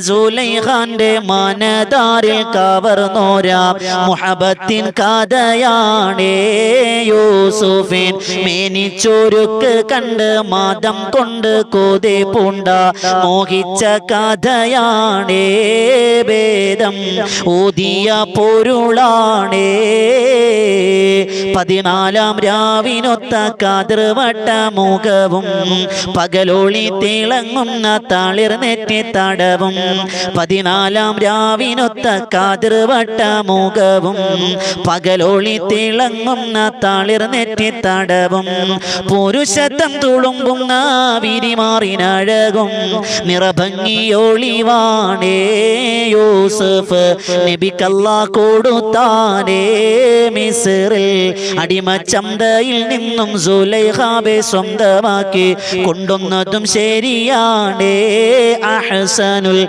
സുലൈഖാന്റെ മനതാരിൽ മുഹബത്തിൻ കഥയാണേ യൂസുഫിൻ. മേനിച്ചൊരുക്ക് കണ്ട് മാതം കൊണ്ട് കൊതി പൂണ്ട. മോഹിച്ച കഥയാണേ ഭേദം ഊതിയ പൊരുളാണേ പതിനാലാം രാവിനൊത്ത കാതൃവട്ട മുഖവും പകലോളി തിളങ്ങുന്ന തളിർ നെറ്റി തടവും പതിനാലാം രാവിനൊത്ത കാതൃവട്ട മുഖവും പകലോളി തിളങ്ങുന്ന തളിർ നെറ്റി തടവും പുരുഷത്തം തുളുമ്പുന്ന വിരിമാറിനഴകും നിറഭംഗിയോളിവാണേ യൂസഫ് നബിക്കല്ല കൊടുത്താനേ മിസ്റിൽ അടിമച്ചന്തയിൽ നിന്നും സുലൈഹാബെ സ്വന്തമാക്കി കൊണ്ടുവന്നതും ശരിയാണേ അഹസനുൽ